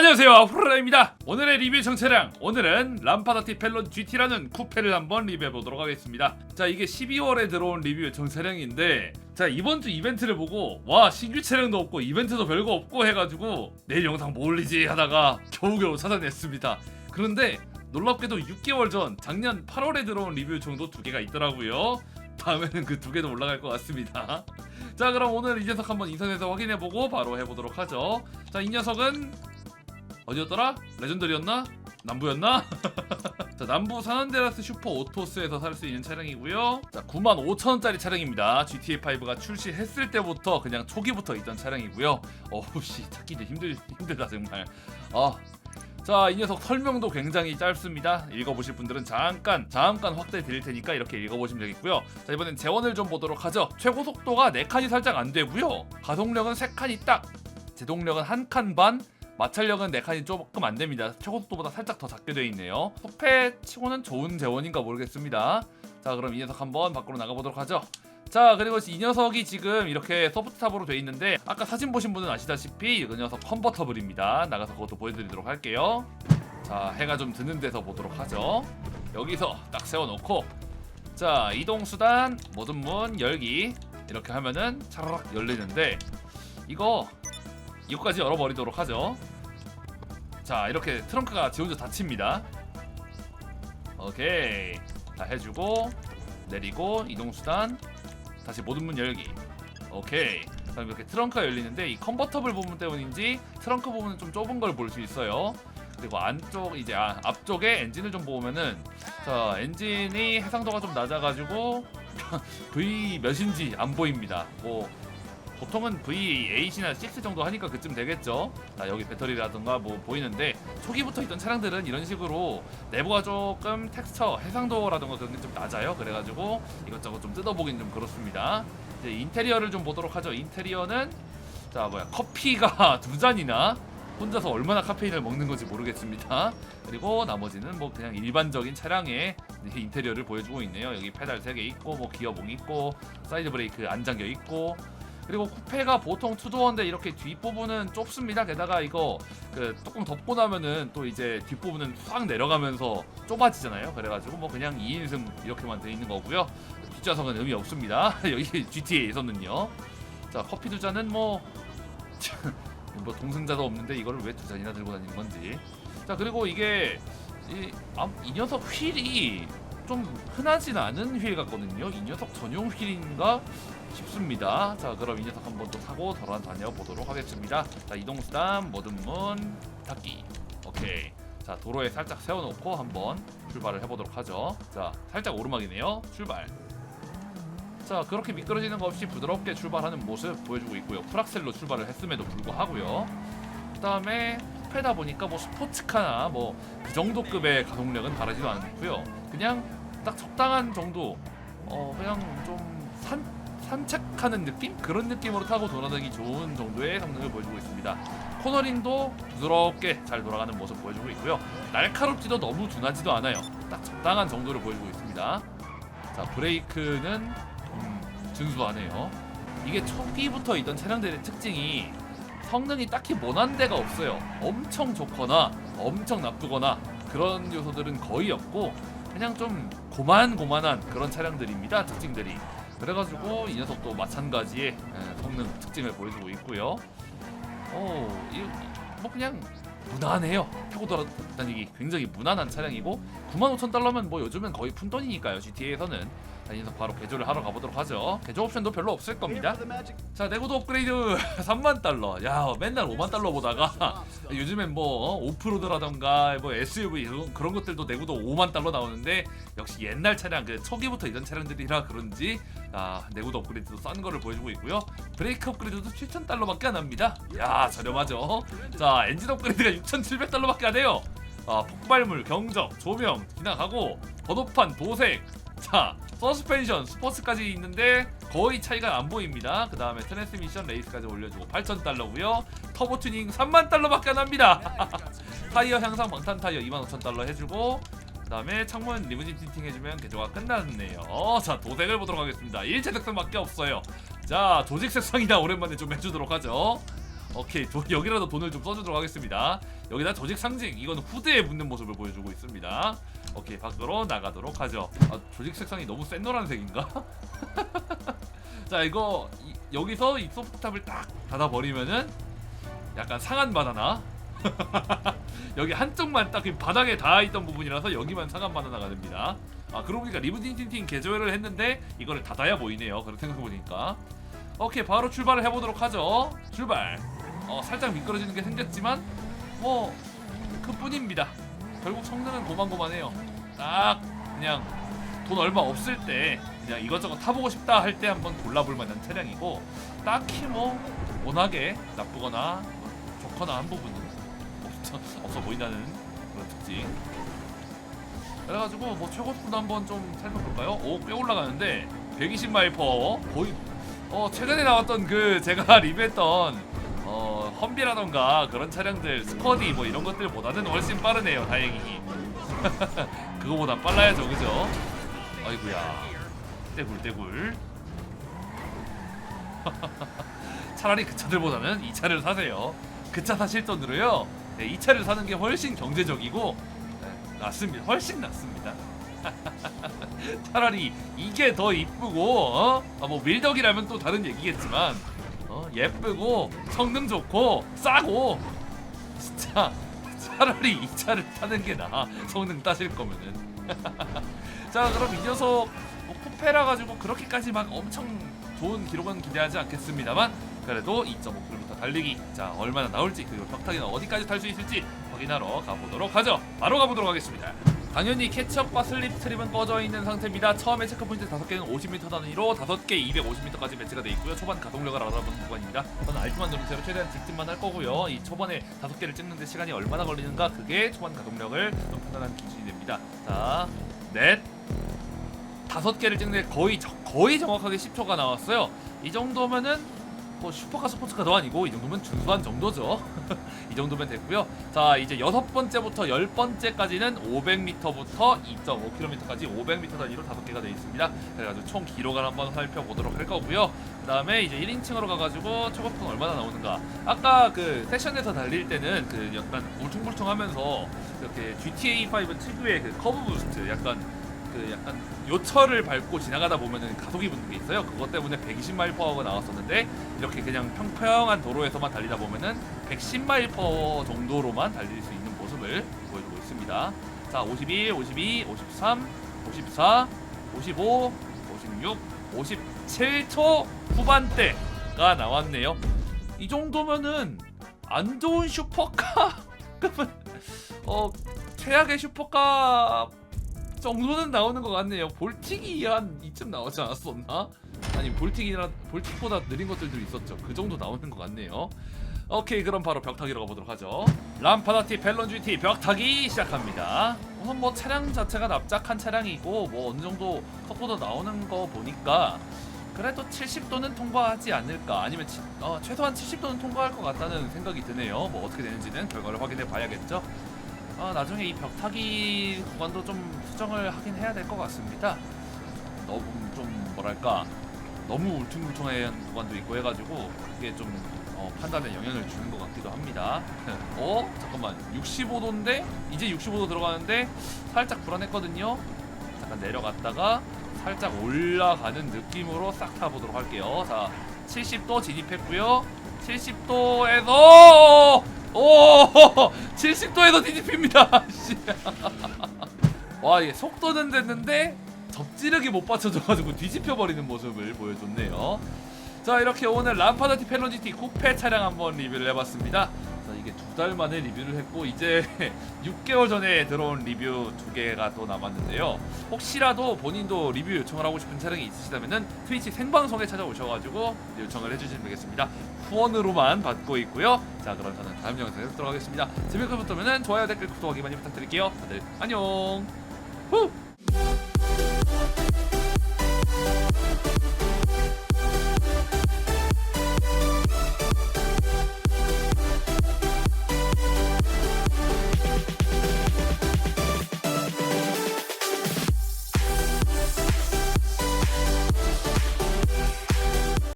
안녕하세요. 후라입니다. 오늘의 리뷰 정차량. 오늘은 람파다티 펠론 GT라는 쿠페를 한번 리뷰해보도록 하겠습니다. 자 이게 12월에 들어온 리뷰 정차량인데 자 이번 주 이벤트를 보고 와 신규 차량도 없고 이벤트도 별거 없고 해가지고 내일 영상 뭐 올리지? 하다가 겨우겨우 찾아냈습니다. 그런데 놀랍게도 6개월 전 작년 8월에 들어온 리뷰 정도 두 개가 있더라고요. 다음에는 그 두 개도 올라갈 것 같습니다. 자 그럼 오늘 이 녀석 한번 인터넷에서 확인해보고 바로 해보도록 하죠. 자 이 녀석은 어디였더라? 레전더리였나? 남부였나? 자 남부 산안데라스 슈퍼 오토스에서 살 수 있는 차량이고요 자 95,000원짜리 차량입니다 GTA5가 출시했을 때부터 그냥 초기부터 있던 차량이고요 어우씨 찾기 좀 힘들, 힘들다 정말 아 자, 이 녀석 설명도 굉장히 짧습니다. 읽어보실 분들은 잠깐, 잠깐 확대 드릴 테니까 이렇게 읽어보시면 되겠고요. 자, 이번엔 재원을 좀 보도록 하죠. 최고 속도가 4칸이 살짝 안 되고요. 가속력은 3칸이 딱, 제동력은 1칸 반, 마찰력은 4칸이 조금 안 됩니다. 최고 속도보다 살짝 더 작게 되어 있네요. 속패 치고는 좋은 재원인가 모르겠습니다. 자, 그럼 이 녀석 한번 밖으로 나가보도록 하죠. 자 그리고 이 녀석이 지금 이렇게 소프트탑으로 돼 있는데 아까 사진 보신 분은 아시다시피 이 녀석 컨버터블입니다 나가서 그것도 보여드리도록 할게요 자 해가 좀 드는 데서 보도록 하죠 여기서 딱 세워놓고 자 이동수단 모든 문 열기 이렇게 하면은 차라락 열리는데 이거 이거까지 열어버리도록 하죠 자 이렇게 트렁크가 지 혼자 닫힙니다. 오케이. 다 해주고 내리고 이동수단. 다시 모든 문 열기. 오케이. 그럼 이렇게 트렁크가 열리는데 이 컨버터블 부분 때문인지 트렁크 부분은 좀 좁은 걸 볼 수 있어요. 그리고 안쪽 이제 아, 앞쪽에 엔진을 좀 보면은 자 엔진이 해상도가 좀 낮아가지고 V 몇인지 안 보입니다. 뭐 보통은 V8이나 6 정도 하니까 그쯤 되겠죠. 자, 여기 배터리라든가 뭐 보이는데 초기부터 있던 차량들은 이런 식으로 내부가 조금 텍스처, 해상도라든가 그런 게 좀 낮아요. 그래가지고 이것저것 좀 뜯어보긴 좀 그렇습니다. 이제 인테리어를 좀 보도록 하죠. 인테리어는 자 뭐야 커피가 두 잔이나 혼자서 얼마나 카페인을 먹는 건지 모르겠습니다. 그리고 나머지는 뭐 그냥 일반적인 차량의 인테리어를 보여주고 있네요. 여기 페달 3개 있고 뭐 기어봉 있고 사이드 브레이크 안 잠겨 있고 그리고 쿠페가 보통 투도어인데 이렇게 뒷부분은 좁습니다. 게다가 이거 그 뚜껑 덮고 나면은 또 이제 뒷부분은 확 내려가면서 좁아지잖아요. 그래가지고 뭐 그냥 2인승 이렇게만 돼 있는 거고요. 뒷좌석은 의미 없습니다. 여기 GTA에서는요. 자 커피 두 잔은 뭐, 뭐 동승자도 없는데 이거를 왜 두 잔이나 들고 다니는 건지. 자 그리고 이게 이, 아, 이 녀석 휠이 좀 흔하진 않은 휠 같거든요. 이 녀석 전용 휠인가 싶습니다. 자, 그럼 이 녀석 한번 또 타고 돌아 다녀 보도록 하겠습니다. 자, 이동수단 모든 문 닫기. 오케이. 자, 도로에 살짝 세워놓고 한번 출발을 해보도록 하죠. 자, 살짝 오르막이네요. 출발. 자, 그렇게 미끄러지는 거 없이 부드럽게 출발하는 모습 보여주고 있고요. 풀악셀로 출발을 했음에도 불구하고요. 그 다음에 페다 보니까 뭐 스포츠카나 뭐 그 정도 급의 가속력은 바라지도 않고요. 그냥 딱 적당한 정도, 어 그냥 좀 산, 산책하는 느낌? 그런 느낌으로 타고 돌아다니기 좋은 정도의 성능을 보여주고 있습니다. 코너링도 부드럽게 잘 돌아가는 모습 보여주고 있고요. 날카롭지도 너무 둔하지도 않아요. 딱 적당한 정도를 보여주고 있습니다. 자 브레이크는 음, 준수하네요. 이게 초기부터 있던 차량들의 특징이 성능이 딱히 모난 데가 없어요. 엄청 좋거나 엄청 나쁘거나 그런 요소들은 거의 없고 그냥 좀 고만고만한 그런 차량들입니다. 특징들이. 그래가지고 이 녀석도 마찬가지의 에, 성능 특징을 보여주고 있고요. 어, 이, 뭐 그냥 무난해요. 타고 돌아다니기 굉장히 무난한 차량이고 95,000달러면 뭐 요즘은 거의 푼돈이니까요. GTA에서는 녀석 바로 개조를 하러 가보도록 하죠. 개조 옵션도 별로 없을 겁니다. 자 내구도 업그레이드 3만 달러. 야 맨날 5만 달러 보다가 요즘엔 뭐 어, 오프로드라던가 뭐 SUV 그런, 그런 것들도 내구도 5만 달러 나오는데 역시 옛날 차량 그 초기부터 이런 차량들이라 그런지 아 내구도 업그레이드도 싼 거를 보여주고 있고요. 브레이크 업그레이드도 7천 달러밖에 안 합니다. 야 저렴하죠. 자 엔진 업그레이드가 6,700 달러밖에 안 해요. 아 폭발물 경적 조명 지나가고 번호판 도색 자 서스펜션 스포츠까지 있는데 거의 차이가 안 보입니다. 그 다음에 트랜스미션 레이스까지 올려주고 8,000달러고요. 터보 튜닝 3만 달러밖에 안 합니다. 타이어 향상 방탄 타이어 25,000달러 해주고 그 다음에 창문 리무진 틴팅 해주면 개조가 끝났네요. 자 도색을 보도록 하겠습니다. 일체 색상밖에 없어요. 자 조직 색상이나 오랜만에 좀 해주도록 하죠. 오케이 도, 여기라도 돈을 좀 써주도록 하겠습니다. 여기다 조직 상징 이건 후드에 붙는 모습을 보여주고 있습니다 오케이 밖으로 나가도록 하죠. 아, 조직 색상이 너무 센 노란색인가? 자 이거 이, 여기서 이 소프트탑을 딱 닫아버리면은 약간 상한 바나나? 여기 한쪽만 딱이 바닥에 닿아있던 부분이라서 여기만 상한 바나나가 됩니다. 아 그러고 보니까 리브틴틴틴 개조를 했는데 이거를 닫아야 보이네요. 그렇게 생각해보니까. 오케이 바로 출발을 해보도록 하죠. 출발. 어 살짝 미끄러지는 게 생겼지만 뭐 그뿐입니다 결국 성능은 고만고만해요. 딱 그냥 돈 얼마 없을 때 그냥 이것저것 타보고 싶다 할 때 한번 골라볼 만한 차량이고 딱히 뭐 워낙에 나쁘거나 좋거나 한 부분은 없어, 없어 보인다는 그런 특징. 그래가지고 뭐 최고 스피드 한번 좀 살펴볼까요? 오 꽤 올라가는데 120마일 퍼. 거의 어 최근에 나왔던 그 제가 리뷰했던 어 험비라던가 그런 차량들 스쿼디 뭐 이런 것들보다는 훨씬 빠르네요 다행히 그거보다 빨라야죠 그죠? 아이구야 떼굴 떼굴 차라리 그 차들보다는 이 차를 사세요 그 차 사실 돈으로요 네, 이 차를 사는 게 훨씬 경제적이고 네, 낫습니다 훨씬 낫습니다 차라리 이게 더 이쁘고 어? 아, 뭐 밀덕이라면 또 다른 얘기겠지만 어? 예쁘고 성능 좋고 싸고 진짜 차라리 이 차를 타는 게 나아. 성능 따질 거면은. 자 그럼 이 녀석 뭐 쿠페라 가지고 그렇게까지 막 엄청 좋은 기록은 기대하지 않겠습니다만 그래도 2.5km 달리기. 자 얼마나 나올지 그리고 벽타기는 어디까지 탈 수 있을지 확인하러 가보도록 하죠. 바로 가보도록 하겠습니다 당연히 캐치업과 슬립 스트립은 꺼져 있는 상태입니다. 처음에 체크포인트 5개는 50m 단위로 5개 250m까지 배치가 되어 있고요. 초반 가동력을 알아보는 구간입니다. 저는 알트만 누른 채로 최대한 직진만 할 거고요. 이 초반에 5개를 찍는데 시간이 얼마나 걸리는가 그게 초반 가동력을 좀 판단하는 기준이 됩니다. 자, 넷, 다섯 개를 찍는데 거의 정- 거의 정확하게 10초가 나왔어요. 이 정도면은 뭐 슈퍼카 스포츠카도 아니고 이 정도면 준수한 정도죠. 이 정도면 됐고요. 자 이제 여섯 번째부터 열 번째까지는 500m부터 2.5km까지 500m 단위로 다섯 개가 되어 있습니다. 그래가지고 총 기록을 한번 살펴보도록 할 거고요. 그 다음에 이제 1인칭으로 가가지고 초급은 얼마나 나오는가. 아까 그 세션에서 달릴 때는 그 약간 울퉁불퉁하면서 이렇게 GTA 5 특유의 그 커브 부스트 약간 그 약간 요철을 밟고 지나가다 보면은 가속이 붙는 게 있어요. 그것 때문에 120마일 퍼가 나왔었는데 이렇게 그냥 평평한 도로에서만 달리다 보면은 110마일 퍼 정도로만 달릴 수 있는 모습을 보여주고 있습니다. 자, 51, 52, 53, 54, 55, 56, 57초 후반대가 나왔네요. 이 정도면은 안 좋은 슈퍼카 급은 어 최악의 슈퍼카 정도는 나오는 것 같네요. 볼틱이 한 이쯤 나오지 않았었나? 아니 볼틱이라 볼틱보다 느린 것들도 있었죠. 그 정도 나오는 것 같네요. 오케이 그럼 바로 벽타기로 가보도록 하죠. 람파다티 벨론 GT 벽타기 시작합니다. 우선 뭐 차량 자체가 납작한 차량이고 뭐 어느 정도 속도도 나오는 거 보니까 그래도 70도는 통과하지 않을까 아니면 치- 어, 최소한 70도는 통과할 것 같다는 생각이 드네요. 뭐 어떻게 되는지는 결과를 확인해 봐야겠죠. 아, 나중에 이 벽타기 구간도 좀 수정을 하긴 해야 될 것 같습니다. 너무 좀 뭐랄까 너무 울퉁불퉁한 구간도 있고 해가지고 그게 좀 어, 판단에 영향을 주는 것 같기도 합니다. 어? 잠깐만 65도인데 이제 65도 들어가는데 살짝 불안했거든요. 잠깐 내려갔다가 살짝 올라가는 느낌으로 싹 타보도록 할게요. 자 70도 진입했고요. 70도에서 오 70도에서 뒤집힙니다. 씨. 와 이게 속도는 됐는데 접지력이 못 받쳐줘가지고 뒤집혀 버리는 모습을 보여줬네요. 자 이렇게 오늘 람파다티 펠로지티 쿠페 차량 한번 리뷰를 해봤습니다. 자 이게 두 달 만에 리뷰를 했고 이제 6개월 전에 들어온 리뷰 두 개가 또 남았는데요. 혹시라도 본인도 리뷰 요청을 하고 싶은 차량이 있으시다면은 트위치 생방송에 찾아오셔가지고 요청을 해주시면 되겠습니다. 후원으로만 받고 있고요. 자 그럼 저는 다음 영상에 뵙도록 하겠습니다. 재밌게 보셨다면 좋아요 댓글 구독하기 많이 부탁드릴게요. 다들 안녕. 후.